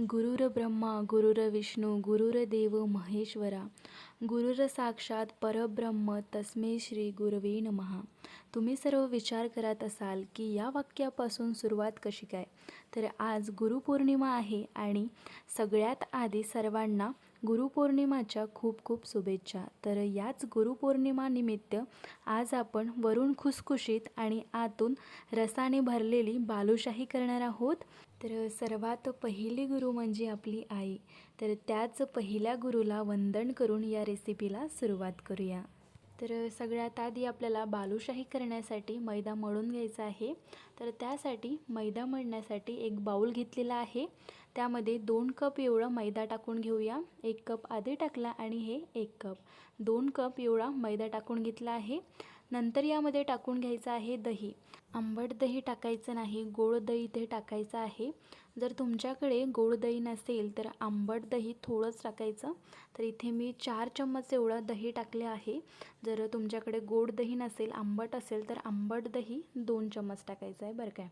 गुरुर ब्रह्मा गुरुर विष्णू गुरुर्देव महेश्वरा गुरुर साक्षात परब्रह्म तस्मे श्री गुरवे नमहा तुम्ही सर्व विचार करत असाल की या वाक्यापासून सुरुवात कशी काय? तर आज गुरुपौर्णिमा आहे आणि सगळ्यात आधी सर्वांना गुरुपौर्णिमाच्या खूप खूप शुभेच्छा. तर याच गुरुपौर्णिमानिमित्त आज आपण वरून खुसखुशीत आणि आतून रसाने भरलेली बालुशाही करणार आहोत. तर सर्वात पहिली गुरु म्हणजे आपली आई. तर त्याच पहिल्या गुरुला वंदन करून या रेसिपीला सुरुवात करूया. तर सगळ्यात आधी आपल्याला बालुशाही करण्यासाठी मैदा मळून घ्यायचा आहे. तर त्यासाठी मैदा मळण्यासाठी एक बाऊल घेतलेला आहे. त्यामध्ये दोन कप एवढा मैदा टाकून घेऊया. एक कप आधी टाकला आणि हे एक कप. दोन कप एवढा मैदा टाकून घेतला आहे. नंतर यामध्ये टाकून घ्यायचं आहे दही. आंबट दही टाकायचं नाही गोड दही इथे टाकायचं आहे. जर तुमच्याकडे गोड दही नसेल तर आंबट दही थोडंच टाकायचं. तर इथे मी चार चम्मच एवढं दही टाकले आहे. जर तुमच्याकडे गोड दही नसेल आंबट असेल तर आंबट दही दोन चम्मच टाकायचं आहे बरं काय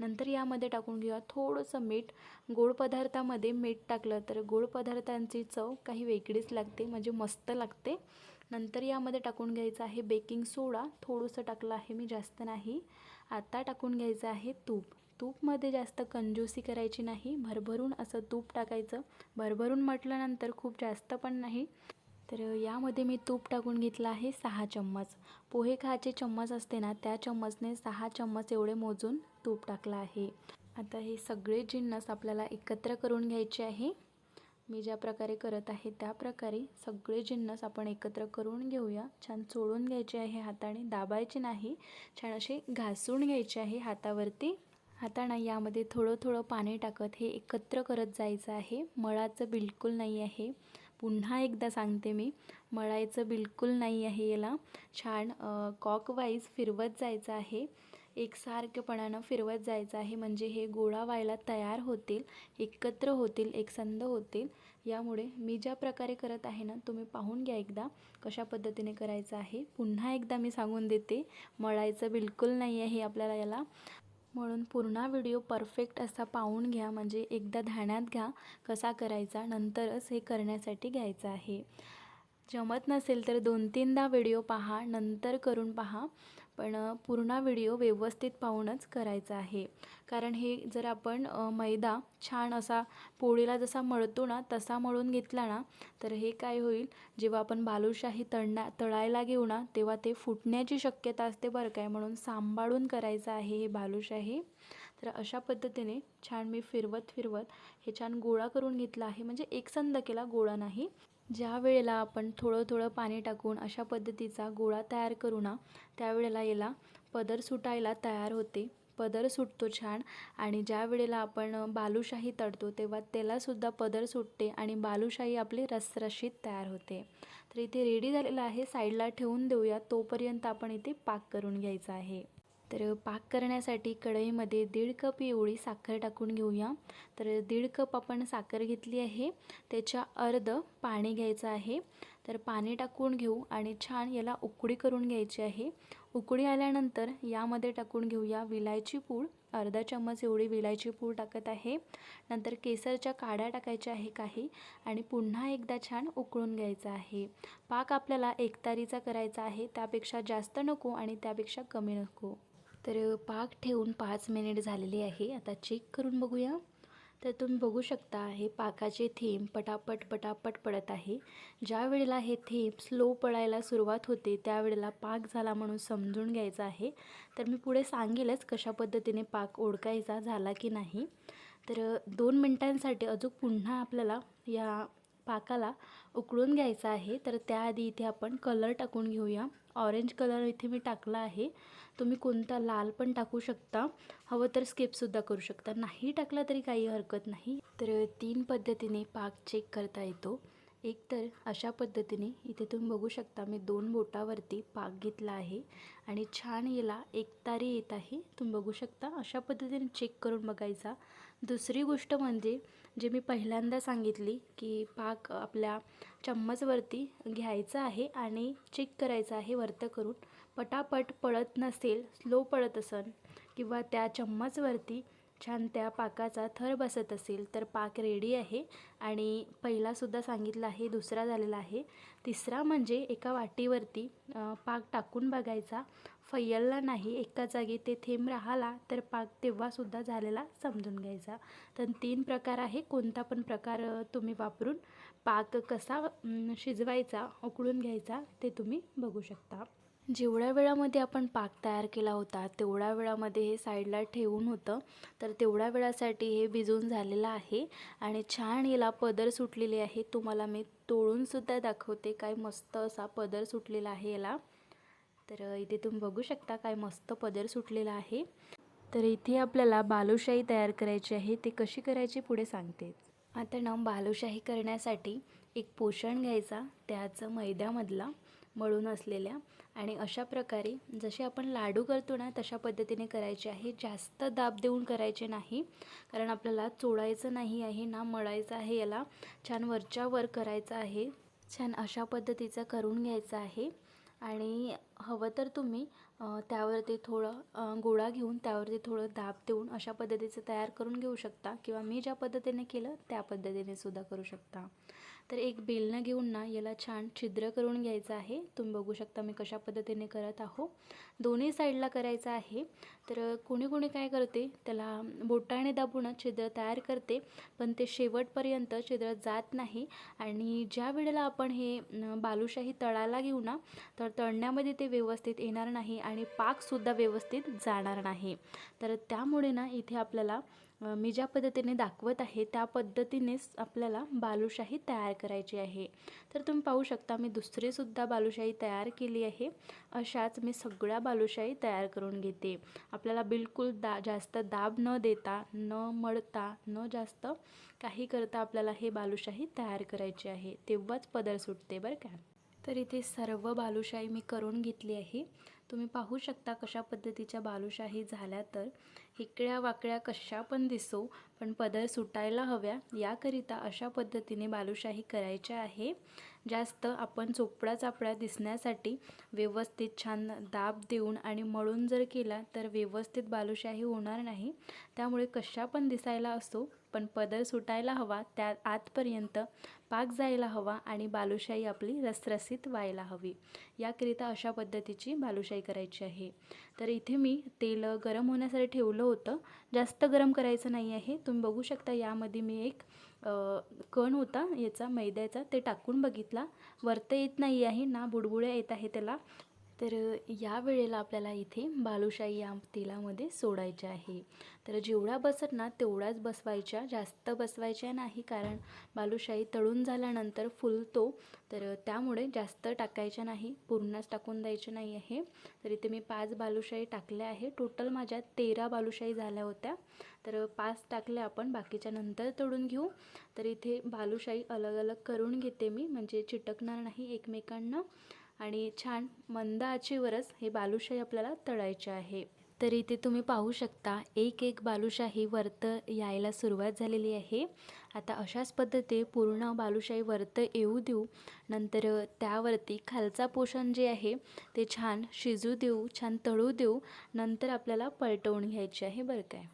नंतर यामध्ये टाकून घेऊया थोडंसं मीठ. गोड पदार्थामध्ये मीठ टाकलं तर गोड पदार्थांची चव काही वेगळीच लागते म्हणजे मस्त लागते. नंतर यामध्ये टाकून घ्यायचं आहे बेकिंग सोडा. थोडंसं टाकलं आहे मी जास्त नाही. आता टाकून घ्यायचं आहे तूप. तूपमध्ये जास्त कंजूसी करायची नाही. भरभरून असं तूप टाकायचं. भरभरून म्हटल्यानंतर खूप जास्त पण नाही. तर यामध्ये मी तूप टाकून घेतलं आहे सहा चम्मच. पोहे खायचे चम्मच असते ना त्या चम्मचने सहा चम्मच एवढे मोजून तूप टाकलं आहे. आता हे सगळे जिन्नस आपल्याला एकत्र करून घ्यायचे आहे. मी ज्या प्रकारे करत आहे त्या प्रकारे सगळे जिन्नस आपण एकत्र करून घेऊया. छान चोळून घ्यायचे आहे हाताने दाबायचे नाही. छान असे घासून घ्यायचे आहे हातावरती. हाताने यामध्ये थोडं थोडं पाणी टाकत हे एकत्र करत जायचं आहे. मळाचं बिलकुल नाही आहे. पुन्हा एकदा सांगते मी मळायचं बिलकुल नाही आहे याला. छान कॉकवाईज फिरवत जायचं आहे. एकसारखेपणानं फिरवत जायचं आहे. म्हणजे हे गोळा व्हायला तयार होतील एकत्र होतील एकसंध होतील. यामुळे मी ज्या प्रकारे करत आहे ना तुम्ही पाहून घ्या एकदा कशा पद्धतीने करायचं आहे. पुन्हा एकदा मी सांगून देते मळायचं बिलकुल नाही आहे आपल्याला याला. म्हणून पूर्ण व्हिडिओ परफेक्ट असा पाहून घ्या. म्हणजे एकदा ध्यानात घ्या कसा करायचा नंतरच हे करण्यासाठी घ्यायचं आहे. जमत नसेल तर दोन तीनदा व्हिडिओ पहा नंतर करून पहा. पण पूर्ण व्हिडिओ व्यवस्थित पाहूनच करायचा आहे. कारण हे जर आपण मैदा छान असा पोळीला जसा मळतो ना तसा मळून घेतला ना तर हे काय होईल? जेव्हा आपण बालुशाही तळण्या तळायला घेऊ ना तेव्हा ते फुटण्याची शक्यता असते बरं काय म्हणून सांभाळून करायचं आहे हे बालुशाही. तर अशा पद्धतीने छान मी फिरवत फिरवत हे छान गोळा करून घेतला आहे. म्हणजे एकसंद केला गोळा नाही. ज्या वेळेला आपण थोडं थोडं पाणी टाकून अशा पद्धतीचा गोळा तयार करू ना त्यावेळेला याला पदर सुटायला तयार होते. पदर सुटतो छान आणि ज्या वेळेला आपण बालुशाही तळतो तेव्हा त्यालासुद्धा पदर सुटते आणि बालुशाही आपली रसरशीत तयार होते. तर इथे रेडी झालेलं आहे साईडला ठेवून देऊया तोपर्यंत आपण इथे पाक करून घ्यायचा आहे. तर पाक करण्यासाठी कढईमध्ये दीड कप एवढी साखर टाकून घेऊया. तर दीड कप आपण साखर घेतली आहे. त्याच्या अर्ध पाणी घ्यायचं आहे. तर पाणी टाकून घेऊ आणि छान याला उकळी करून घ्यायची आहे. उकळी आल्यानंतर यामध्ये टाकून घेऊया विलायची पूड. अर्धा चम्मच एवढी विलायची पूड टाकत आहे. नंतर केसरच्या काड्या टाकायच्या आहे काही आणि पुन्हा एकदा छान उकळून घ्यायचं आहे. पाक आपल्याला एकतारीचा करायचा आहे. त्यापेक्षा जास्त नको आणि त्यापेक्षा कमी नको. तर पाक ठेवून पाच मिनिट झालेली आहे. आता चेक करून बघूया. तर तुम्ही बघू शकता हे पाकाचे थेंब पटापट पटापट पडत आहे. ज्या वेळेला हे थेंब स्लो पडायला सुरुवात होते त्यावेळेला पाक झाला म्हणून समजून घ्यायचा आहे. तर मी पुढे सांगेलच कशा पद्धतीने पाक ओळखायचा झाला की नाही. तर दोन मिनटांसाठी अजून पुन्हा आपल्याला या पाकाला उकळून घ्यायचा आहे. तर त्याआधी इथे आपण कलर टाकून घेऊया. ऑरेंज कलर इथे मी टाकला आहे. तुम्ही कोणता लाल पण टाकू शकता. हवं तर स्किपसुद्धा करू शकता. नाही टाकला तरी काही हरकत नाही. तर तीन पद्धतीने पाक चेक करता येतो. एक तर अशा पद्धतीने इथे तुम्ही बघू शकता मी दोन बोटावरती पाक घेतला आहे आणि छान याला एकतारी येत आहे. तुम्ही बघू शकता अशा पद्धतीने चेक करून बघायचा. दुसरी गोष्ट म्हणजे जे मी पहिल्यांदा सांगितली की पाक आपल्या चम्मचवरती घ्यायचा आहे आणि चेक करायचं आहे वरतं करून. पटापट पळत नसेल स्लो पळत असेल किंवा त्या चम्मचवरती छान त्या पाकाचा थर बसत असेल तर पाक रेडी आहे. आणि पहिलासुद्धा सांगितलं आहे दुसरा झालेला आहे. तिसरा म्हणजे एका वाटीवरती पाक टाकून बघायचा. फैयलला नाही एका जागी ते थेंब राहिला तर पाक तेव्हासुद्धा झालेला समजून घ्यायचा. तर तीन प्रकार आहे. कोणता पण प्रकार तुम्ही वापरून पाक कसा शिजवायचा उकळून घ्यायचा ते तुम्ही बघू शकता. जेवढ्या वेळामध्ये आपण पाक तयार केला होता तेवढ्या वेळामध्ये हे साईडला ठेवून होतं. तर तेवढ्या वेळासाठी हे भिजून झालेलं आहे आणि छान याला पदर सुटलेली आहे. तुम्हाला मी तोडूनसुद्धा दाखवते काय मस्त असा पदर सुटलेला आहे याला. तर इथे तुम्ही बघू शकता काय मस्त पदर सुटलेला आहे. तर इथे आपल्याला बालुशाही तयार करायची आहे. ते कशी करायची पुढे सांगते. आता ना बालुशाही करण्यासाठी एक पोषण घ्यायचा त्याचं मैद्यामधला. मळून असलेल्या. आणि अशा प्रकारे जसे आपण लाडू करतो ना तशा पद्धतीने करायचे आहे. जास्त दाब देऊन करायचे नाही. कारण आपल्याला चोळायचं नाही आहे ना मळायचं आहे याला. छान वरच्या वर करायचं आहे. छान अशा पद्धतीचं करून घ्यायचं आहे. आणि हवं तर तुम्ही त्यावरती थोडं गोळा घेऊन त्यावरती थोडं दाब देऊन अशा पद्धतीचं तयार करून घेऊ शकता. किंवा मी ज्या पद्धतीने केलं त्या पद्धतीने सुद्धा करू शकता. तर एक बेलणं घेऊन ना याला छान छिद्र करून घ्यायचं आहे. तुम्ही बघू शकता मी कशा पद्धतीने करत आहो. दोन्ही साईडला करायचं आहे. तर कोणी कोणी काय करते त्याला बोटाने दाबून छिद्र तयार करते पण ते शेवटपर्यंत छिद्र जात नाही. आणि ज्या वेळेला आपण हे बालुशाही तळायला घेऊ ना तर तळण्यामध्ये ते व्यवस्थित येणार नाही आणि पाकसुद्धा व्यवस्थित जाणार नाही. तर त्यामुळे ना इथे आपल्याला मी ज्या पद्धतीने दाखवत आहे त्या पद्धतीनेच आपल्याला बालुशाही तयार करायची आहे. तर तुम्ही पाहू शकता मी दुसरीसुद्धा बालुशाही तयार केली आहे. अशाच मी सगळ्या बालुशाही तयार करून घेते. आपल्याला बिलकुल दा जास्त दाब न देता न मळता न जास्त काही करता आपल्याला हे बालुशाही तयार करायची आहे. तेव्हाच पदर सुटते बरं का. तर इथे सर्व बालुशाही मी करून घेतली आहे. तुम्ही पाहू शकता कशा पद्धतीच्या बालुशाही झाल्या तर. इकड्या वाकड्या कशा पण दिसो पण पदर सुटायला हव्या. याकरिता अशा पद्धतीने बालुशाही करायच्या आहे. जास्त आपण चोपडा चापडा दिसण्यासाठी व्यवस्थित छान दाब देऊन आणि मळून जर केला तर व्यवस्थित बालुशाही होणार नाही. त्यामुळे कशा पण दिसायला असो पण पदर सुटायला हवा त्या आतपर्यंत पाक जायला हवा आणि बालुशाही आपली रसरसीत व्हायला हवी. याकरिता अशा पद्धतीची बालुशाही करायची आहे. तर इथे मी तेल गरम होण्यासाठी ठेवलं होतं. जास्त गरम करायचं नाही आहे. तुम्ही बघू शकता यामध्ये मी एक कण होता याचा मैद्याचा ते टाकून बघितला. वरतं येत नाही आहे ना बुडबुड्या येत आहे त्याला. तर या वेळेला आपल्याला इथे बालुशाही या तेलामध्ये सोडायच्या आहे. तर जेवढा बसत ना तेवढाच बसवायच्या जास्त बसवायच्या नाही कारण बालुशाही तळून झाल्यानंतर फुलतो. तर त्यामुळे जास्त टाकायच्या नाही पूर्णच टाकून द्यायचे नाही आहे. तर इथे मी पाच बालुशाही टाकल्या आहे. टोटल माझ्या तेरा बालुशाही झाल्या होत्या. तर पाच टाकल्या आपण बाकीच्या नंतर तळून घेऊ. तर इथे बालुशाही अलग अलग करून घेते मी म्हणजे चिटकणार नाही एकमेकांना. आणि छान मंद आचेवरच हे बालुशाही आपल्याला तळायचे आहे. तर इथे तुम्ही पाहू शकता एक एक बालुशाही वर्त यायला सुरुवात झालेली आहे. आता अशाच पद्धती पूर्ण बालुशाही वर्त येऊ देऊ नंतर त्यावरती खालचा पोषण जे आहे ते छान शिजू देऊ छान तळू देऊ नंतर आपल्याला पलटवून घ्यायचे आहे बरं काय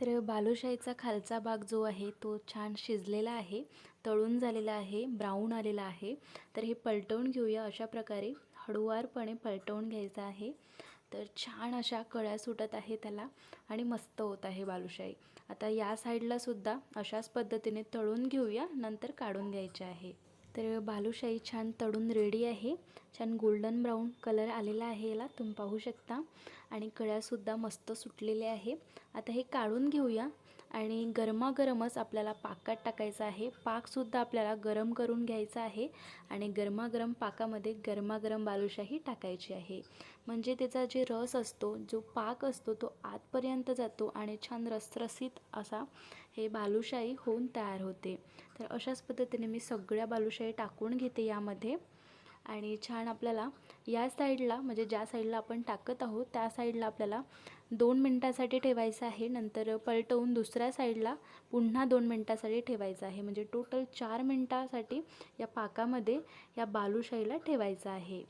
तर बालुशाहीचा खालचा भाग जो आहे तो छान शिजलेला आहे. तळून झालेला आहे ब्राऊन आलेला आहे. तर हे पलटवून घेऊया. अशा प्रकारे हळूवारपणे पलटवून घ्यायचं आहे. तर छान अशा कळ्या सुटत आहे त्याला आणि मस्त होत आहे बालुशाही. आता या साईडला सुद्धा अशाच पद्धतीने तळून घेऊया नंतर काढून घ्यायचे आहे. तर बालुशाही छान तळून रेडी आहे. छान गोल्डन ब्राऊन कलर आलेला आहे याला तुम्ही पाहू शकता. आणि कळ्यासुद्धा मस्त सुटलेल्या आहे. आता हे काढून घेऊया. आणि गरमागरमच आपल्याला पाकात टाकायचं आहे. पाकसुद्धा आपल्याला गरम करून घ्यायचा आहे आणि गरमागरम पाकामध्ये गरमागरम बालुशाही टाकायची आहे. म्हणजे त्याचा जे रस असतो जो पाक असतो तो आतपर्यंत जातो आणि छान रसरसीत असा हे बालुशाही होऊन तयार होते. तर अशाच पद्धतीने मी सगळ्या बालुशाही टाकून घेते यामध्ये. आणि छान आपल्याला या साईडला म्हणजे ज्या साईडला आपण टाकत आहोत त्या साईडला आपल्याला दोन मिनटासाठी ठेवायचं आहे. नंतर पलटवून दुसऱ्या साईडला पुन्हा दोन मिनटासाठी ठेवायचं आहे. म्हणजे टोटल चार मिनटासाठी या पाकामध्ये या बालुशाहीला ठेवायचं आहे.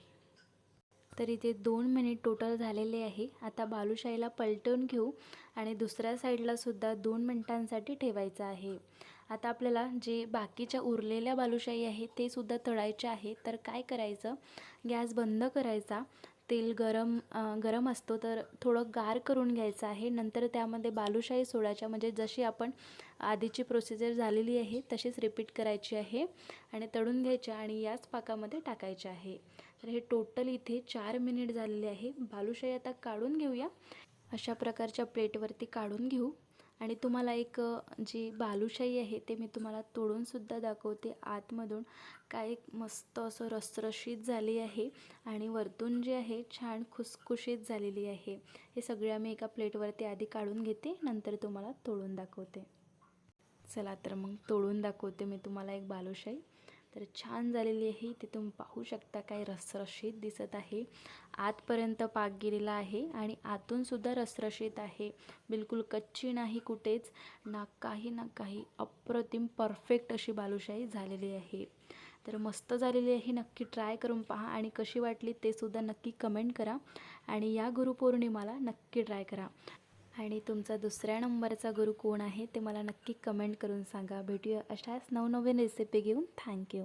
तर इथे दोन मिनिट टोटल झालेले आहे. आता बालुशाहीला पलटवून घेऊ आणि दुसऱ्या साईडलासुद्धा दोन मिनटांसाठी ठेवायचं आहे. आता आपल्याला जे बाकीच्या उरलेल्या बालुशाही आहे ते सुद्धा तळायचे आहे. तर काय करायचं? गॅस बंद करायचा. तेल गरम गरम असतो तर थोडं गार करून घ्यायचं आहे. नंतर त्यामध्ये बालुशाही सोडायच्या म्हणजे जशी आपण आधीची प्रोसिजर झालेली आहे तशीच रिपीट करायची आहे आणि तळून घ्यायच्या आणि याच पाकामध्ये टाकायचे आहे. तर हे टोटल इथे चार मिनिट झालेले आहे. बालुशाही आता काढून घेऊया. अशा प्रकारच्या प्लेटवरती काढून घेऊ. आणि तुम्हाला एक जी बालुशाही आहे ते मी तुम्हाला तोडूनसुद्धा दाखवते. आतमधून काय एक मस्त असं रसरशीत झाली आहे आणि वरतून जे आहे छान खुसखुशीत झालेली आहे. हे सगळे आम्ही एका प्लेटवरती आधी काढून घेते नंतर तुम्हाला तोडून दाखवते. चला तर मग तोडून दाखवते मी तुम्हाला एक बालुशाही. तर छान झालेली आहे. ते तुम्ही पाहू शकता काय रसरशीत दिसत आहे. आतपर्यंत पाक गेलेला आहे आणि आतूनसुद्धा रसरशीत आहे. बिलकुल कच्ची नाही कुठेच. ना काही ना काही. अप्रतिम परफेक्ट अशी बालुशाही झालेली आहे. तर मस्त झालेली आहे. नक्की ट्राय करून पहा आणि कशी वाटली ते सुद्धा नक्की कमेंट करा आणि या गुरुपौर्णिमाला नक्की ट्राय करा. आणि तुमचा दुसऱ्या नंबरचा गुरु कोण आहे ते मला नक्की कमेंट करून सांगा. भेटूया अशाच नवनवीन रेसिपी घेऊन. थँक्यू